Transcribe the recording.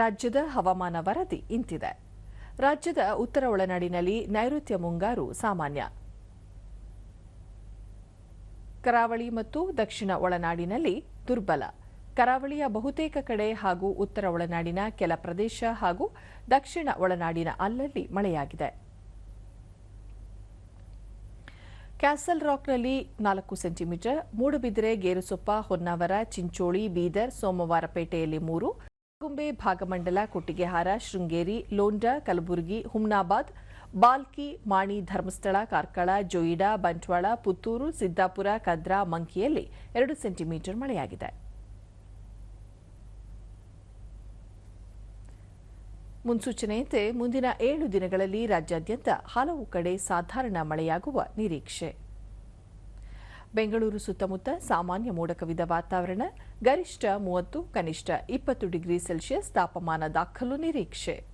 ರಾಜ್ಯದ ಹವಾಮಾನ ವರದಿ ಇಂತಿದೆ. ರಾಜ್ಯದ ಉತ್ತರ ಒಳನಾಡಿನಲ್ಲಿ ನೈಋತ್ಯ ಮುಂಗಾರು ಸಾಮಾನ್ಯ. ಕರಾವಳಿ ಮತ್ತು ದಕ್ಷಿಣ ಒಳನಾಡಿನಲ್ಲಿ ದುರ್ಬಲ. ಕರಾವಳಿಯ ಬಹುತೇಕ ಕಡೆ ಹಾಗೂ ಉತ್ತರ ಒಳನಾಡಿನ ಕೆಲ ಪ್ರದೇಶ ಹಾಗೂ ದಕ್ಷಿಣ ಒಳನಾಡಿನ ಅಲ್ಲಲ್ಲಿ ಮಳೆಯಾಗಿದೆ. ಕ್ಯಾಸಲ್ ರಾಕ್ನಲ್ಲಿ ನಾಲ್ಕು ಸೆಂಟಿಮೀಟರ್, ಮೂಡುಬಿದಿರೆ, ಗೇರುಸೊಪ್ಪ, ಹೊನ್ನಾವರ, ಚಿಂಚೋಳಿ, ಬೀದರ್ ಸೋಮವಾರಪೇಟೆಯಲ್ಲಿ ಮೂರು ಗುಂಬೆ ಭಾಗಮಂಡಲ, ಕೊಟ್ಟಿಗೆಹಾರ, ಶೃಂಗೇರಿ ಲೋಂಡಾ ಕಲಬುರಗಿ, ಹುಮ್ನಾಬಾದ್, ಬಾಲ್ಕಿ, ಮಾಣಿ ಧರ್ಮಸ್ಥಳ, ಕಾರ್ಕಳ, ಜೊಯಿಡಾ, ಬಂಟ್ವಾಳ, ಪುತ್ತೂರು, ಸಿದ್ದಾಪುರ, ಕದ್ರಾ, ಮಂಕಿಯಲ್ಲಿ ಎರಡು ಸೆಂಟಿಮೀಟರ್ ಮಳೆಯಾಗಿದೆ. ಮುನ್ಸೂಚನೆಯಂತೆ ಮುಂದಿನ ಏಳು ದಿನಗಳಲ್ಲಿ ರಾಜ್ಯಾದ್ಯಂತ ಹಲವು ಕಡೆ ಸಾಧಾರಣ ಮಳೆಯಾಗುವ ನಿರೀಕ್ಷೆ. ಬೆಂಗಳೂರು ಸುತ್ತಮುತ್ತ ಸಾಮಾನ್ಯ ಮೋಡ ಕವಿದ ವಾತಾವರಣ, ಗರಿಷ್ಠ ಮೂವತ್ತು, ಕನಿಷ್ಠ ಇಪ್ಪತ್ತು ಡಿಗ್ರಿ ಸೆಲ್ಸಿಯಸ್ ತಾಪಮಾನ ದಾಖಲು ನಿರೀಕ್ಷೆ.